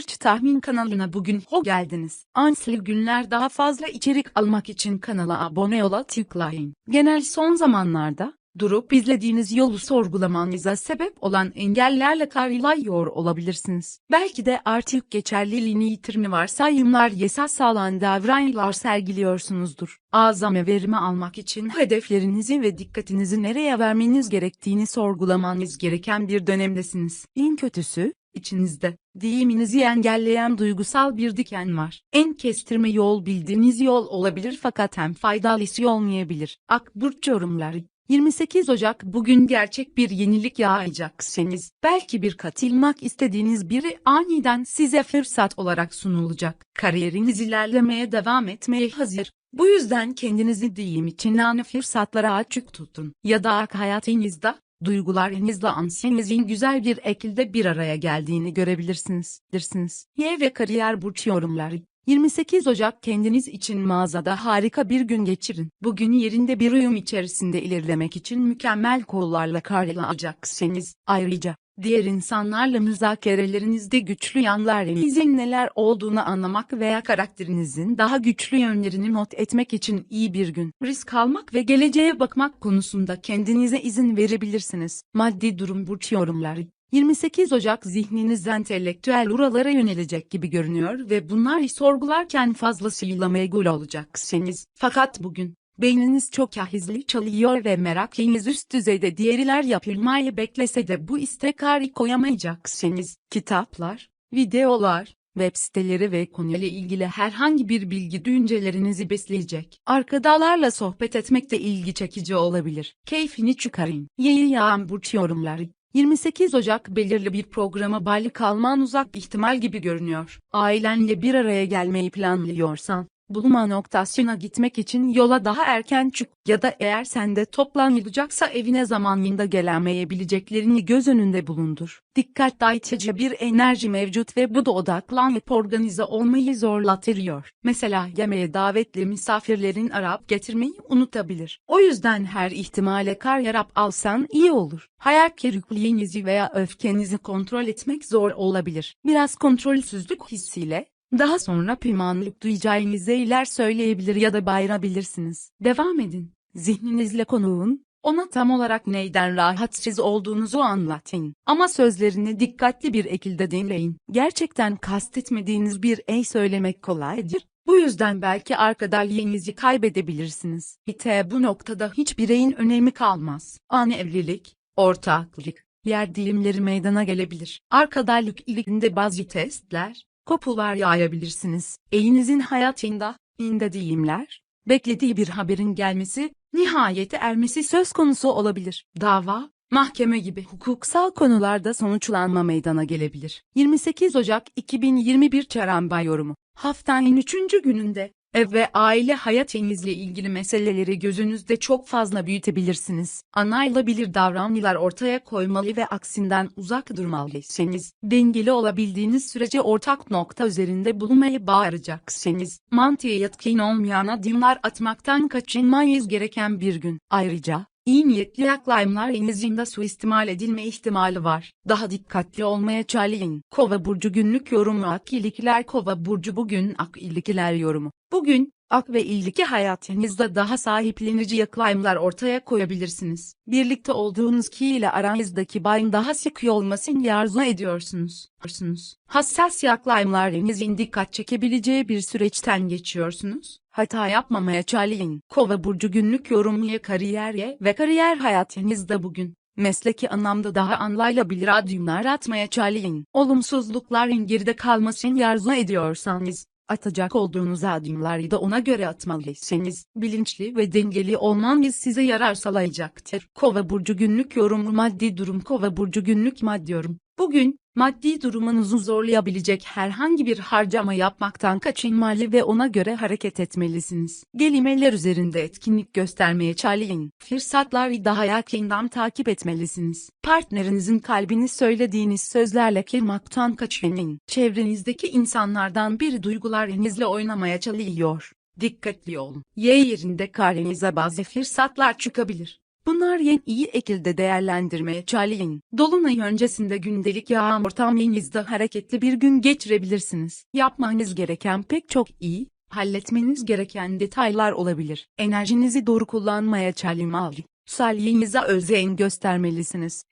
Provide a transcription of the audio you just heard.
Burç Tahmin kanalına bugün hoş geldiniz. Ansel günler daha fazla içerik almak için kanala abone ola tıklayın. Genel son zamanlarda durup izlediğiniz yolu sorgulamanıza sebep olan engellerle karşılaşıyor olabilirsiniz. Belki de artık geçerliliğini yitirme varsayımlar yasal sağlanan davranışlar sergiliyorsunuzdur. Azame verimi almak için hedeflerinizi ve dikkatinizi nereye vermeniz gerektiğini sorgulamanız gereken bir dönemdesiniz. En kötüsü, İçinizde, deyiminizi engelleyen duygusal bir diken var. En kestirme yol bildiğiniz yol olabilir fakat hem faydalısı olmayabilir. Akburç yorumları 28 Ocak bugün gerçek bir yenilik yağacaksınız. Belki bir katılmak istediğiniz biri aniden size fırsat olarak sunulacak. Kariyeriniz ilerlemeye devam etmeye hazır. Bu yüzden kendinizi deyim için ani fırsatlara açık tutun. Ya da hayatınızda duygularınızla ansiyenizin güzel bir ekilde bir araya geldiğini görebilirsiniz. Dirsiniz. Y ve kariyer burç yorumları. 28 Ocak kendiniz için mağazada harika bir gün geçirin. Bugün yerinde bir uyum içerisinde ilerlemek için mükemmel kollarla karşılayacaksınız. Ayrıca, diğer insanlarla müzakerelerinizde güçlü yanlarınızın neler olduğunu anlamak veya karakterinizin daha güçlü yönlerini not etmek için iyi bir gün. Risk almak ve geleceğe bakmak konusunda kendinize izin verebilirsiniz. Maddi durum burç yorumları. 28 Ocak zihniniz entelektüel uralara yönelecek gibi görünüyor ve bunları sorgularken fazlasıyla meşgul olacaksınız. Fakat bugün, beyniniz çok hızlı çalıyor ve merakınız üst düzeyde diğerler yapılmayı beklese de bu istekari koyamayacaksınız. Kitaplar, videolar, web siteleri ve konuyla ilgili herhangi bir bilgi düşüncelerinizi besleyecek. Arkadalarla sohbet etmek de ilgi çekici olabilir. Keyfini çıkarın. Yeni yağan burç yorumları. 28 Ocak belirli bir programa bağlı kalman uzak ihtimal gibi görünüyor. Ailenle bir araya gelmeyi planlıyorsan, bulunma noktasına gitmek için yola daha erken çık ya da eğer sende toplanılacaksa evine zamanında gelemeyebileceklerini göz önünde bulundur. Dikkat dağıtıcı bir enerji mevcut ve bu da odaklanıp organize olmayı zorlatıyor. Mesela yemeğe davetli misafirlerin arap getirmeyi unutabilir. O yüzden her ihtimale kar yarap alsan iyi olur. Hayal kırıklığınızı veya öfkenizi kontrol etmek zor olabilir. Biraz kontrolsüzlük hissiyle, daha sonra pişmanlık duyacağınız şeyler söyleyebilir ya da bağırabilirsiniz. Devam edin. Zihninizle konuğun, ona tam olarak neyden rahatsız olduğunuzu anlatın. Ama sözlerini dikkatli bir şekilde dinleyin. Gerçekten kastetmediğiniz bir ey söylemek kolaydır. Bu yüzden belki arkadaşlığınızı kaybedebilirsiniz. İte bu noktada hiç bireyin önemi kalmaz. Ani evlilik, ortaklık, yer dilimleri meydana gelebilir. Arkadaşlık ilginde bazı testler, kopular yayabilirsiniz. Elinizin hayatında, inde deyimler, beklediği bir haberin gelmesi, nihayete ermesi söz konusu olabilir. Dava, mahkeme gibi hukuksal konularda sonuçlanma meydana gelebilir. 28 Ocak 2021 Çaramba yorumu. Haftanın 3. gününde, Ev ve aile hayatınızla ilgili meseleleri gözünüzde çok fazla büyütebilirsiniz. Anayılabilir davranışlar ortaya koymalı ve aksinden uzak durmalısınız. Dengeli olabildiğiniz sürece ortak nokta üzerinde bulunmayı bağıracaksınız. Mantığa yatkın olmayan adımlar atmaktan kaçınmayız gereken bir gün. Ayrıca, İyi niyetli yaklaşımlarınızın da suistimal edilme ihtimali var. Daha dikkatli olmaya çalışın. Kova burcu günlük yorumu ak ilgiler Kova burcu bugün ak ilgiler yorumu. Bugün, ak ve ilgili hayatınızda daha sahiplenici yaklaşımlar ortaya koyabilirsiniz. Birlikte olduğunuz kişi ile aranızdaki bağın daha sık olmasını arzu ediyorsunuz. Hassas yaklaşımlarınızın dikkat çekebileceği bir süreçten geçiyorsunuz. Hata yapmamaya çalışın. Kova burcu günlük yorumluya kariyerye ve kariyer hayatınızda bugün mesleki anlamda daha anlayılabilir adımlar atmaya çalışın. Olumsuzlukların geride kalmasını arzu ediyorsanız, atacak olduğunuz adımları da ona göre atmalısınız. Bilinçli ve dengeli olmanız size yarar sağlayacaktır. Kova burcu günlük yorumu maddi durum Kova burcu günlük maddi yorum. Bugün, maddi durumunuzu zorlayabilecek herhangi bir harcama yapmaktan kaçınmalı ve ona göre hareket etmelisiniz. Kelimeler üzerinde etkinlik göstermeye çalışın. Fırsatları daha yakından takip etmelisiniz. Partnerinizin kalbini söylediğiniz sözlerle kırmaktan kaçının. Çevrenizdeki insanlardan biri duygularınızla oynamaya çalışıyor. Dikkatli olun. Y yerinde karnınıza bazı fırsatlar çıkabilir. Bunlar en iyi şekilde değerlendirmeye çalışın. Dolunay öncesinde gündelik yağan ortamınızda hareketli bir gün geçirebilirsiniz. Yapmanız gereken pek çok iyi, halletmeniz gereken detaylar olabilir. Enerjinizi doğru kullanmaya çalışmalı. Sağlığınıza özen göstermelisiniz.